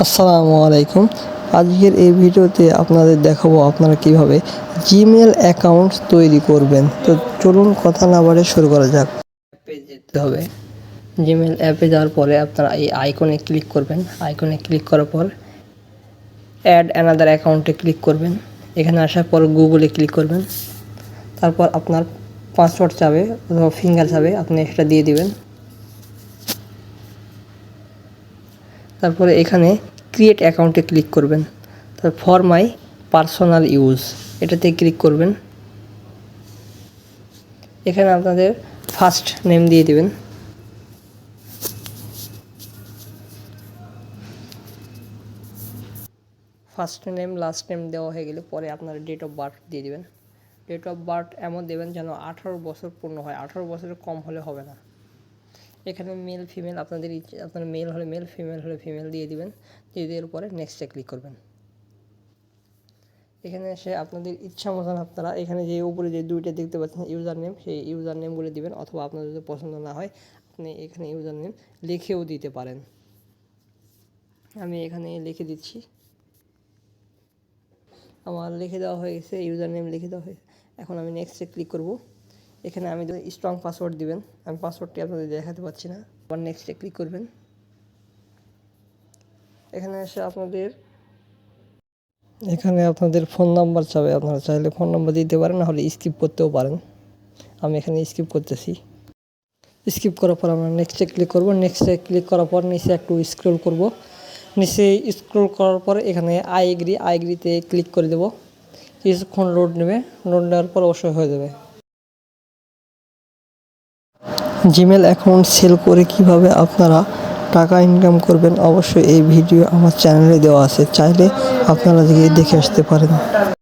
আসসালামু আলাইকুম। আজকের এই ভিডিওতে আপনাদের দেখাবো আপনারা কীভাবে জিমেল অ্যাকাউন্ট তৈরি করবেন। তো চলুন কথা না বাড়ে শুরু করা যাক। অ্যাপে যেতে হবে। জিমেল অ্যাপে যাওয়ার পরে আপনারা এই আইকনে ক্লিক করবেন। আইকনে ক্লিক করার পর অ্যাড অ্যানাদার অ্যাকাউন্টে ক্লিক করবেন। এখানে আসার পর গুগলে ক্লিক করবেন। তারপর আপনার পাসওয়ার্ড চাবে অথবা ফিঙ্গার চাবে, আপনি সেটা দিয়ে দিবেন। তারপরে এখানে ক্রিয়েট অ্যাকাউন্টে ক্লিক করবেন। তারপর ফর মাই পার্সোনাল ইউজ এটাতে ক্লিক করবেন। এখানে আপনাদের ফার্স্ট নেম দিয়ে দেবেন। ফার্স্ট নেম লাস্ট নেম দেওয়া হয়ে গেলে পরে আপনার ডেট অফ বার্থ দিয়ে দেবেন। ডেট অফ বার্থ এমন দেবেন যেন আঠারো বছর পূর্ণ হয়। আঠারো বছরের কম হলে হবে না। এখানে মেল ফিমেল আপনাদের আপনার মেল হলে মেল ফিমেল হলে ফিমেল দিয়ে দিবেন। দিয়ে দেওয়ার পরে নেক্সটে ক্লিক করবেন। এখানে এসে আপনাদের ইচ্ছা মতন আপনারা এখানে যে উপরে যে দুইটা দেখতে পাচ্ছেন ইউজার নেম সেই ইউজার নেমগুলো দিবেন অথবা আপনার যদি পছন্দ না হয়, আপনি এখানে ইউজার নেম লিখেও দিতে পারেন। আমি এখানে লিখে দিচ্ছি। আমার লিখে দেওয়া হয়ে গেছে ইউজার নেম লিখে দেওয়া হয়েছে এখন আমি নেক্সটে ক্লিক করব। এখানে আমি যদি স্ট্রং পাসওয়ার্ড দিবেন, আমি পাসওয়ার্ডটি আপনাদের দেখাতে পাচ্ছি না। আবার নেক্সটে ক্লিক করবেন। এখানে এসে আপনাদের, এখানে আপনাদের ফোন নাম্বার চাবে। আপনারা চাইলে ফোন নাম্বার দিতে পারেন নাহলে স্কিপ করতেও পারেন। আমি এখানে স্কিপ করতেছি। স্কিপ করার পর আমরা নেক্সটে ক্লিক করব। নেক্সটে ক্লিক করার পর নিচে একটু স্ক্রল করব। নিচে স্ক্রল করার পর এখানে আই এগ্রি আই এগ্রিতে ক্লিক করে দেব। কিছুক্ষণ লোড নেবে। লোড নেওয়ার পর অবশ্যই হয়ে যাবে। জিমেল অ্যাকাউন্ট সেল করে কীভাবে আপনারা টাকা ইনকাম করবেন অবশ্যই এই ভিডিও আমার চ্যানেলে দেওয়া আছে। চাইলে আপনারা গিয়ে দেখে আসতে পারেন।